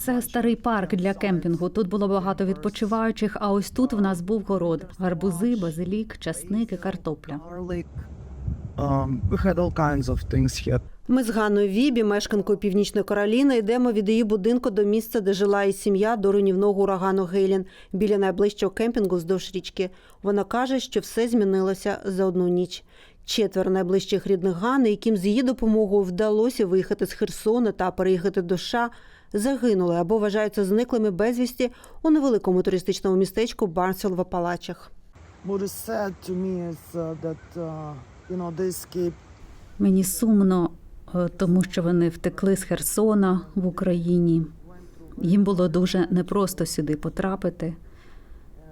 Це старий парк для кемпінгу. Тут було багато відпочиваючих. А ось тут в нас був город: гарбузи, базилік, часник і картопля. garlic. Um, we had all kinds of things here. Ми з Ганною Вібі, мешканкою Північної Кароліни, йдемо від її будинку до місця, де жила її сім'я до руйнівного урагану Гейлін, біля найближчого кемпінгу вздовж річки. Вона каже, що все змінилося за одну ніч. Четверо найближчих рідних Гани, яким з її допомогою вдалося виїхати з Херсона та переїхати до США, загинули або вважаються зниклими безвісті у невеликому туристичному містечку Барнсвілл в Апалачах. Uh, uh, Мені сумно, е, тому що вони втекли з Херсона в Україні. Їм було дуже непросто сюди потрапити.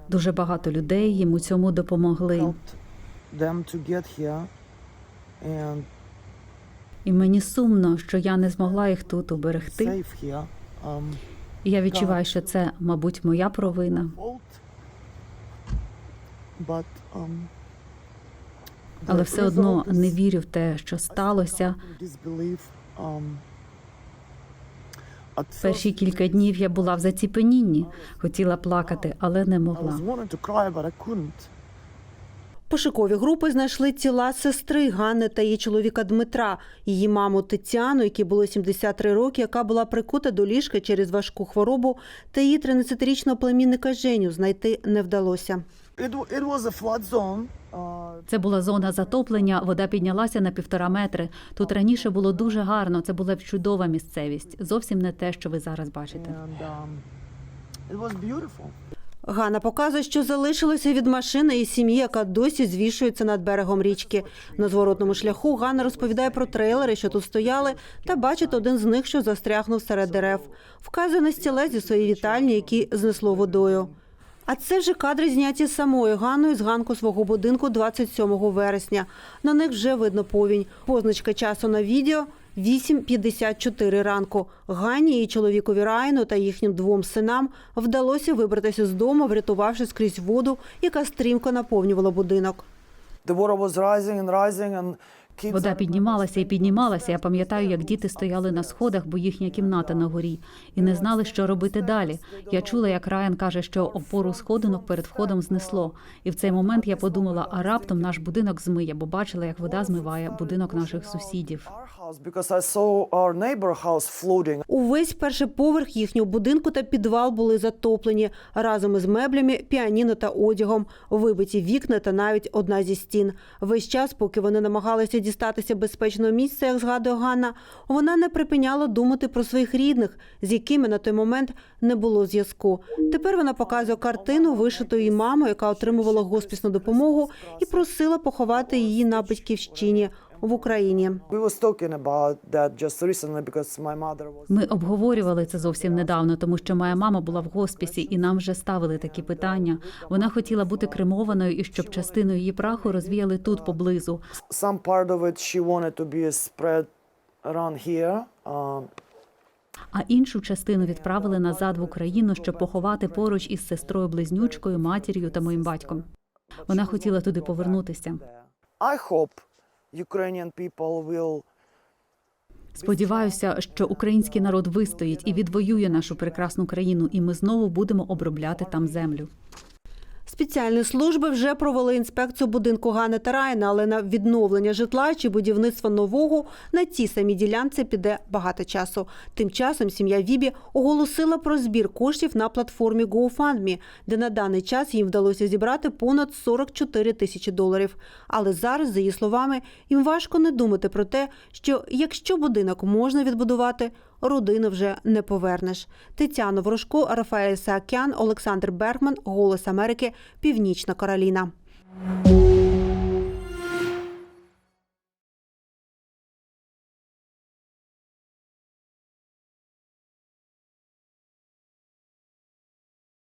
Дуже багато людей їм у цьому допомогли. Them to get here, and І мені сумно, що я не змогла їх тут уберегти. Um, І я відчуваю, що це, мабуть, моя провина. um, Але все одно не вірю в те, що сталося. Um, Перші кілька днів я була в заціпенінні, хотіла плакати, але не могла. was wanting to cry, but I couldn't. Пошукові групи знайшли тіла сестри Ганни та її чоловіка Дмитра, її маму Тетяну, якій було 73 роки, яка була прикута до ліжка через важку хворобу, та її 13-річного племінника Женю знайти не вдалося. Це була зона затоплення, вода піднялася на півтора метри. Тут раніше було дуже гарно. Це була чудова місцевість. Зовсім не те, що ви зараз бачите. um, it was beautiful. Ганна показує, що залишилося від машини і сім'ї, яка досі звішується над берегом річки. На зворотному шляху Ганна розповідає про трейлери, що тут стояли, та бачить один з них, що застрягнув серед дерев. Вказує на стілець зі своєї вітальні, який знесло водою. А це вже кадри зняті самою Ганною з ганку свого будинку 27 вересня. На них вже видно повінь. Позначка часу на відео 8.54 ранку. Ганні, її чоловікові Райну та їхнім двом синам вдалося вибратися з дому, врятувавши скрізь воду, яка стрімко наповнювала будинок. Вода піднімалася і піднімалася. Я пам'ятаю, як діти стояли на сходах, бо їхня кімната на горі, і не знали, що робити далі. Я чула, як Райан каже, що опору сходинок перед входом знесло. І в цей момент я подумала, а раптом наш будинок змиє, бо бачила, як вода змиває будинок наших сусідів. Увесь перший поверх їхнього будинку та підвал були затоплені разом із меблями, піаніно та одягом, вибиті вікна та навіть одна зі стін. Весь час, поки вони намагалися дістатися безпечного місця, як згадує Ганна, вона не припиняла думати про своїх рідних, з якими на той момент не було зв'язку. Тепер вона показує картину, вишиту її мамою, яка отримувала госпісну допомогу, і просила поховати її на батьківщині в Україні. Ми обговорювали це зовсім недавно, тому що моя мама була в госпісі, і нам вже ставили такі питання. Вона хотіла бути кремованою і щоб частину її праху розвіяли тут поблизу. Around here. Um, А іншу частину відправили назад в Україну, щоб поховати поруч із сестрою близнючкою, матір'ю та моїм батьком. Вона хотіла туди повернутися. I hope Ukrainian people will Сподіваюся, що український народ вистоїть і відвоює нашу прекрасну країну, і ми знову будемо обробляти там землю. Спеціальні служби вже провели інспекцію будинку Гани та Райна, але на відновлення житла чи будівництво нового на цій самій ділянці піде багато часу. Тим часом сім'я Вібі оголосила про збір коштів на платформі GoFundMe, де на даний час їм вдалося зібрати понад 44 тисячі доларів. Але зараз, за її словами, їм важко не думати про те, що якщо будинок можна відбудувати, родину вже не повернеш. Тетяна Ворожко, Рафаель Саакян, Олександр Бергман, Голос Америки, Північна Кароліна.